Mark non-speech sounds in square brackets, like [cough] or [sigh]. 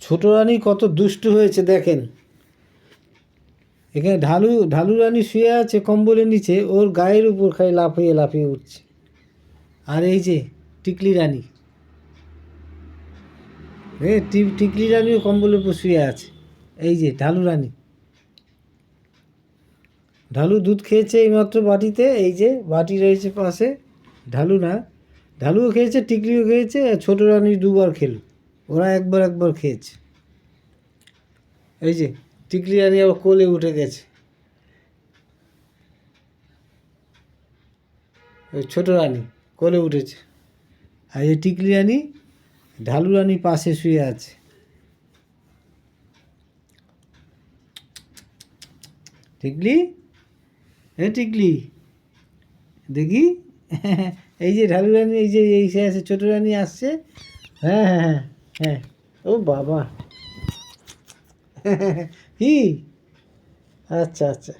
ছোট রানী কত দুষ্টু হয়েছে, দেখেন। এখানে ঢালু ঢালু রানী শুয়ে আছে কম্বলের নিচে, ওর গায়ের উপর খালি লাফিয়ে লাফিয়ে উঠছে। আর এই যে টিকলি রানী টি- টিকলি রানীও কম্বলের উপর শুয়ে আছে। এই যে ঢালু রানী, ঢালু দুধ খেয়েছে এইমাত্র বাটিতে, এই যে বাটি রয়েছে পাশে, ঢালু না, ঢালুও খেয়েছে, টিকলিও খেয়েছে ছোটো রানী দুবার খেলো। ওরা একবার একবার খেয়েছে। এই যে টিকলি রানী আবার কোলে উঠে গেছে। ওই ছোটো রানী কোলে উঠেছে। আর এই টিকলি রানী, ঢালু রানী পাশে শুয়ে আছে। টিকলি? এ টিকলি, দেখি? [laughs] এই যে ঢালু রানী, এই যে এই সে আছে ছোটো রানী আসছে। হ্যাঁ হ্যাঁ হ্যাঁ। হ্যাঁ। ও বাবা। [laughs] কি আচ্ছা আচ্ছা।